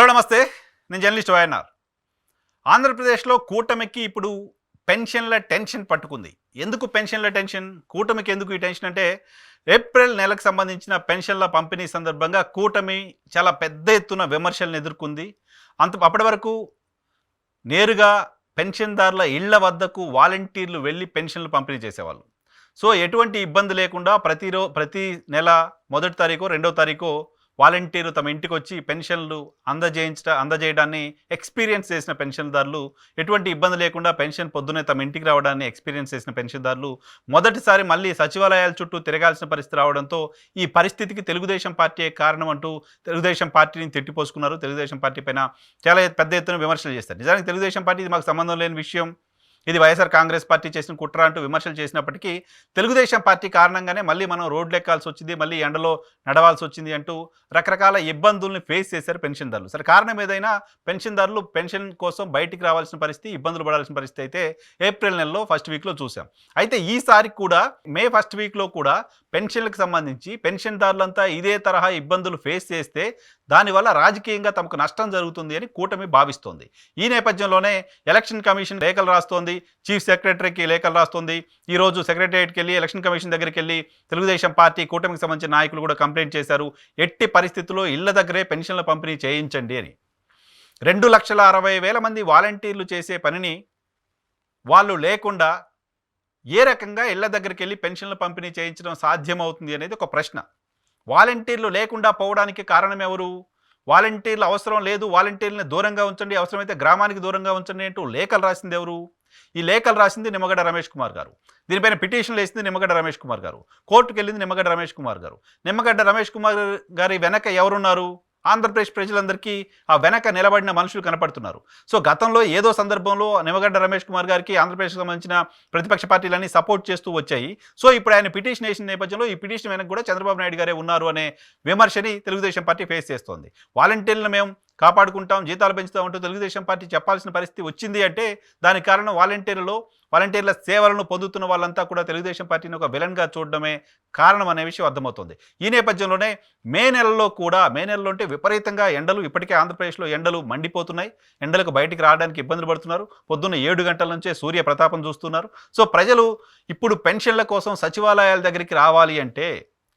Hello నమస్తే. నేను journalist YNR. ఆంధ్రప్రదేశ్లో కూటమికి ఇప్పుడు పెన్షన్ల టెన్షన్ పట్టుకుంది. ఎందుకు పెన్షన్ల టెన్షన్? కూటమికి ఎందుకు ఈ టెన్షన్ అంటే ఏప్రిల్ నెలకు సంబంధించిన పెన్షన్ల పంపిణీ సందర్భంగా కూటమి చాలా పెద్ద ఎత్తున విమర్శలను ఎదుర్కొంది. అంత అప్పటి వరకు నేరుగా పెన్షన్దారుల ఇళ్ళ వద్దకు వాలంటీర్లు వెళ్ళి పెన్షన్లు పంపిణీ చేసేవాళ్ళు. సో ఎటువంటి ఇబ్బంది లేకుండా ప్రతిరో ప్రతి నెల మొదటి తారీఖు రెండో తారీఖు వాలంటీరు తమ ఇంటికి వచ్చి పెన్షన్లు అందజేయించ అందజేయడాన్ని ఎక్స్పీరియన్స్ చేసిన పెన్షన్దారులు ఎటువంటి ఇబ్బంది లేకుండా పెన్షన్ పొద్దునే తమ ఇంటికి రావడాన్ని ఎక్స్పీరియన్స్ చేసిన పెన్షన్దారులు మొదటిసారి మళ్ళీ సచివాలయాల చుట్టూ తిరగాల్సిన పరిస్థితి రావడంతో ఈ పరిస్థితికి తెలుగుదేశం పార్టీ కారణం అంటూ తెలుగుదేశం పార్టీని తిట్టిపోసుకున్నారు. తెలుగుదేశం పార్టీ పైన చాలా పెద్ద ఎత్తున విమర్శలు చేస్తారు. నిజానికి తెలుగుదేశం పార్టీ ఇది మాకు సంబంధం లేని విషయం ఇది వైఎస్ఆర్ కాంగ్రెస్ పార్టీ చేసిన కుట్ర అంటూ విమర్శలు చేసినప్పటికీ తెలుగుదేశం పార్టీ కారణంగానే మళ్ళీ మనం రోడ్లు ఎక్కాల్సి వచ్చింది మళ్ళీ ఎండలో నడవాల్సి వచ్చింది అంటూ రకరకాల ఇబ్బందుల్ని ఫేస్ చేశారు పెన్షన్దారులు. సరే కారణం ఏదైనా పెన్షన్దారులు పెన్షన్ కోసం బయటికి రావాల్సిన పరిస్థితి ఇబ్బందులు పడాల్సిన పరిస్థితి అయితే ఏప్రిల్ నెలలో ఫస్ట్ వీక్లో చూసాం అయితే ఈసారి కూడా మే ఫస్ట్ వీక్లో కూడా పెన్షన్లకు సంబంధించి పెన్షన్దారులంతా ఇదే తరహా ఇబ్బందులు ఫేస్ చేస్తే దానివల్ల రాజకీయంగా తమకు నష్టం జరుగుతుంది అని కూటమి భావిస్తోంది. ఈ నేపథ్యంలోనే ఎలక్షన్ కమిషన్ లేఖలు రాస్తోంది. చీఫ్ సెక్రటరీకి లేఖలు రాస్తోంది. ఈరోజు సెక్రటరియట్కి వెళ్ళి ఎలక్షన్ కమిషన్ దగ్గరికి వెళ్ళి తెలుగుదేశం పార్టీ కూటమికి సంబంధించిన నాయకులు కూడా కంప్లైంట్ చేశారు. ఎట్టి పరిస్థితుల్లో ఇళ్ళ దగ్గరే పెన్షన్ల పంపిణీ చేయించండి అని. రెండు లక్షల అరవై వేల మంది వాలంటీర్లు చేసే పనిని వాళ్ళు లేకుండా ఏ రకంగా ఇళ్ళ దగ్గరికి వెళ్ళి పెన్షన్ల పంపిణీ చేయించడం సాధ్యమవుతుంది అనేది ఒక ప్రశ్న. వాలంటీర్లు లేకుండా పోవడానికి కారణం ఎవరు? వాలంటీర్లు అవసరం లేదు. వాలంటీర్లని దూరంగా ఉంచండి. అవసరమైతే గ్రామానికి దూరంగా ఉంచండి అంటూ లేఖలు రాసింది ఎవరు? ఈ లేఖలు రాసింది నిమ్మగడ్డ రమేష్ కుమార్ గారు. దీనిపైన పిటిషన్లు వేసింది నిమ్మగడ్డ రమేష్ కుమార్ గారు. కోర్టుకు వెళ్ళింది నిమ్మగడ్డ రమేష్ కుమార్ గారు. నిమ్మగడ్డ రమేష్ కుమార్ గారి వెనక ఎవరున్నారు? ఆంధ్రప్రదేశ్ ప్రజలందరికీ ఆ వెనక నిలబడిన మనుషులు కనపడుతున్నారు. సో గతంలో ఏదో సందర్భంలో నిమ్మగడ్డ రమేష్ కుమార్ గారికి ఆంధ్రప్రదేశ్కి సంబంధించిన ప్రతిపక్ష పార్టీలన్నీ సపోర్ట్ చేస్తూ వచ్చాయి. సో ఇప్పుడు ఆయన పిటిషన్ వేసిన నేపథ్యంలో ఈ పిటిషన్ వెనక కూడా చంద్రబాబు నాయుడు గారే ఉన్నారు అనే విమర్శని తెలుగుదేశం పార్టీ ఫేస్ చేస్తోంది. వాలంటీర్లను మేము కాపాడుకుంటాం జీతాలు పెంచుతాం అంటూ తెలుగుదేశం పార్టీ చెప్పాల్సిన పరిస్థితి వచ్చింది అంటే దానికి కారణం వాలంటీర్లలో వాలంటీర్ల సేవలను పొందుతున్న వాళ్ళంతా కూడా తెలుగుదేశం పార్టీని ఒక విలన్గా చూడడమే కారణం అనే విషయం అర్థమవుతుంది. ఈ నేపథ్యంలోనే మే నెలలో కూడా మే నెలలో అంటే విపరీతంగా ఎండలు ఇప్పటికే ఆంధ్రప్రదేశ్లో ఎండలు మండిపోతున్నాయి. ఎండలకు బయటికి రావడానికి ఇబ్బందులు పడుతున్నారు. పొద్దున్న ఏడు గంటల నుంచే సూర్య ప్రతాపం చూస్తున్నారు. సో ప్రజలు ఇప్పుడు పెన్షన్ల కోసం సచివాలయాల దగ్గరికి రావాలి అంటే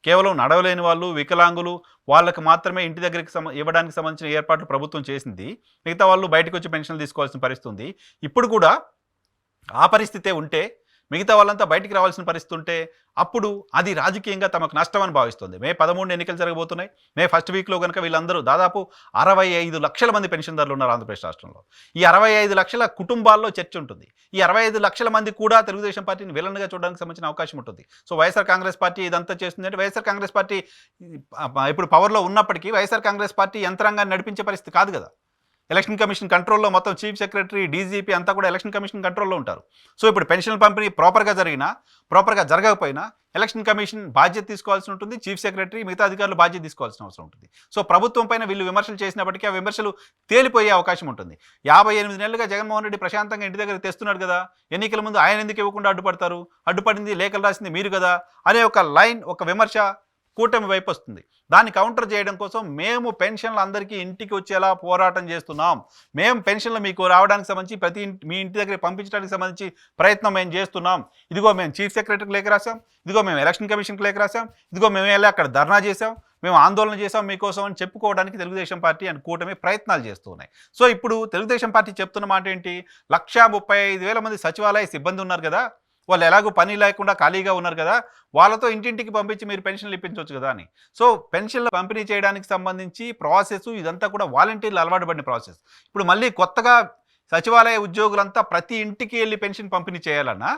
కేవలం నడవలేని వాళ్ళు వికలాంగులు వాళ్ళకి మాత్రమే ఇంటి దగ్గరికి సమ ఇవ్వడానికి సంబంధించిన ఏర్పాట్లు ప్రభుత్వం చేసింది. మిగతా వాళ్ళు బయటకు వచ్చి పెన్షన్లు తీసుకోవాల్సిన పరిస్థితి ఉంది. ఇప్పుడు కూడా ఆ పరిస్థితే ఉంటే మిగతా వాళ్ళంతా బయటికి రావాల్సిన పరిస్థితి ఉంటే అప్పుడు అది రాజకీయంగా తమకు నష్టం అని భావిస్తుంది. మే పదమూడు ఎన్నికలు జరగబోతున్నాయి. మే ఫస్ట్ వీక్లో కనుక వీళ్ళందరూ దాదాపు అరవై ఐదు లక్షల మంది పెన్షన్దారులు ఉన్నారు ఆంధ్రప్రదేశ్ రాష్ట్రంలో. ఈ అరవై ఐదు లక్షల కుటుంబాల్లో చర్చ ఉంటుంది. ఈ అరవై ఐదు లక్షల మంది కూడా తెలుగుదేశం పార్టీని విలన్గా చూడడానికి సంబంధించిన అవకాశం ఉంటుంది. సో వైఎస్ఆర్ కాంగ్రెస్ పార్టీ ఇదంతా చేస్తుంది అంటే వైఎస్ఆర్ కాంగ్రెస్ పార్టీ ఇప్పుడు పవర్లో ఉన్నప్పటికీ వైఎస్ఆర్ కాంగ్రెస్ పార్టీ యంత్రాంగాన్ని నడిపించే పరిస్థితి కాదు కదా. ఎలక్షన్ కమిషన్ కంట్రోల్లో మొత్తం చీఫ్ సెక్రటరీ డీజీపీ అంతా కూడా ఎలక్షన్ కమిషన్ కంట్రోల్లో ఉంటారు. సో ఇప్పుడు పెన్షన్ పంపిణీ ప్రాపర్గా జరిగినా ప్రాపర్గా జరగకపోయినా ఎలక్షన్ కమిషన్ బాధ్యత తీసుకోవాల్సి ఉంటుంది. చీఫ్ సెక్రటరీ మిగతా అధికారులు బాధ్యత తీసుకోవాల్సిన అవసరం ఉంటుంది. సో ప్రభుత్వం పైన వీళ్ళు విమర్శలు చేసినప్పటికీ ఆ విమర్శలు తేలిపోయే అవకాశం ఉంటుంది. యాభై ఎనిమిది నెలలుగా జగన్మోహన్ రెడ్డి ప్రశాంతంగా ఇంటి దగ్గర తెస్తున్నాడు కదా ఎన్నికల ముందు ఆయన ఎందుకు ఇవ్వకుండా అడ్డుపడతారు? అడ్డుపడింది లేఖలు రాసింది మీరు కదా అనే ఒక లైన్ ఒక విమర్శ కూటమి వైపు వస్తుంది. దాన్ని కౌంటర్ చేయడం కోసం మేము పెన్షన్లు అందరికీ ఇంటికి వచ్చేలా పోరాటం చేస్తున్నాం. మేము పెన్షన్లు మీకు రావడానికి సంబంధించి ప్రతి మీ ఇంటి దగ్గర పంపించడానికి సంబంధించి ప్రయత్నం మేము చేస్తున్నాం. ఇదిగో మేము చీఫ్ సెక్రటరీకి లేఖ రాసాం ఇదిగో మేము ఎలక్షన్ కమిషన్కి లేఖ రాసాం ఇదిగో మేము వెళ్ళి అక్కడ ధర్నా చేసాం మేము ఆందోళన చేసాం మీకోసం అని చెప్పుకోవడానికి తెలుగుదేశం పార్టీ అని కూటమి ప్రయత్నాలు చేస్తున్నాయి సో ఇప్పుడు తెలుగుదేశం పార్టీ చెప్తున్న మాట ఏంటి లక్షా ముప్పై ఐదు వేల మంది సచివాలయ సిబ్బంది ఉన్నారు కదా. వాళ్ళు ఎలాగో పని లేకుండా ఖాళీగా ఉన్నారు కదా వాళ్ళతో ఇంటింటికి పంపించి మీరు పెన్షన్లు ఇప్పించవచ్చు కదా అని. సో పెన్షన్లు పంపిణీ చేయడానికి సంబంధించి ప్రాసెస్ ఇదంతా కూడా వాలంటీర్లు అలవాటు పడిన ప్రాసెస్. ఇప్పుడు మళ్ళీ కొత్తగా సచివాలయ ఉద్యోగులంతా ప్రతి ఇంటికి వెళ్ళి పెన్షన్ పంపిణీ చేయాలన్నా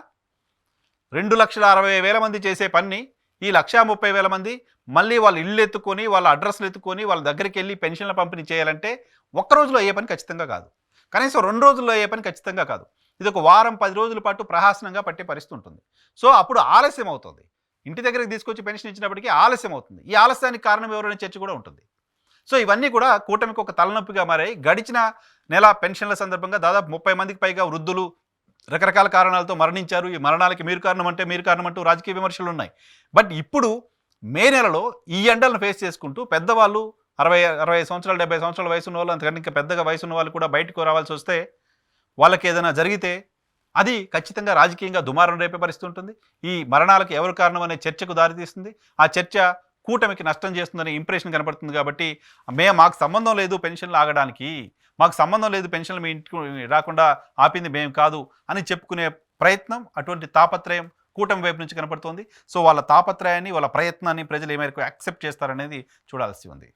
రెండు లక్షల అరవై వేల మంది చేసే పని ఈ లక్షా ముప్పై వేల మంది మళ్ళీ వాళ్ళ ఇల్లు ఎత్తుకొని వాళ్ళ అడ్రస్లు ఎత్తుకొని వాళ్ళ దగ్గరికి వెళ్ళి పెన్షన్ల పంపిణీ చేయాలంటే ఒక్క రోజులో అయ్యే పని ఖచ్చితంగా కాదు. కనీసం రెండు రోజుల్లో అయ్యే పని ఖచ్చితంగా కాదు. ఇది ఒక వారం పది రోజుల పాటు ప్రహాసనంగా పట్టే పరిస్థితి ఉంటుంది సో అప్పుడు ఆలస్యం అవుతుంది. ఇంటి దగ్గరికి తీసుకొచ్చి పెన్షన్ ఇచ్చినప్పటికీ ఆలస్యం అవుతుంది. ఈ ఆలస్యానికి కారణం ఎవరైనా చర్చ కూడా ఉంటుంది. సో ఇవన్నీ కూడా కూటమికి ఒక తలనొప్పిగా మారాయి. గడిచిన నెల పెన్షన్ల సందర్భంగా దాదాపు ముప్పై మందికి పైగా వృద్ధులు రకరకాల కారణాలతో మరణించారు. ఈ మరణాలకి మీరు కారణం అంటే మీరు కారణం అంటూ రాజకీయ విమర్శలు ఉన్నాయి. బట్ ఇప్పుడు మే నెలలో ఈ ఎండలను ఫేస్ చేసుకుంటూ పెద్దవాళ్ళు అరవై అరవై సంవత్సరాలు డెబ్బై సంవత్సరాల వయసు ఉన్న వాళ్ళు అంతకంటే ఇంకా పెద్దగా వయసు ఉన్న వాళ్ళు కూడా బయటకు రావాల్సి వస్తే వాళ్ళకి ఏదైనా జరిగితే అది ఖచ్చితంగా రాజకీయంగా దుమారం రేపే పరిస్థితి ఉంటుంది ఈ మరణాలకు ఎవరు కారణం అనే చర్చకు దారితీస్తుంది. ఆ చర్చ కూటమికి నష్టం చేస్తుందనే ఇంప్రెషన్ కనబడుతుంది కాబట్టి మే మాకు సంబంధం లేదు పెన్షన్లు ఆగడానికి. మాకు సంబంధం లేదు పెన్షన్లు మీ ఇంటికి రాకుండా ఆపింది మేము కాదు అని చెప్పుకునే ప్రయత్నం అటువంటి తాపత్రయం కూటమి వైపు నుంచి కనపడుతోంది. సో వాళ్ళ తాపత్రయాన్ని వాళ్ళ ప్రయత్నాన్ని ప్రజలు ఏ మేరకు యాక్సెప్ట్ చేస్తారనేది చూడాల్సి ఉంది.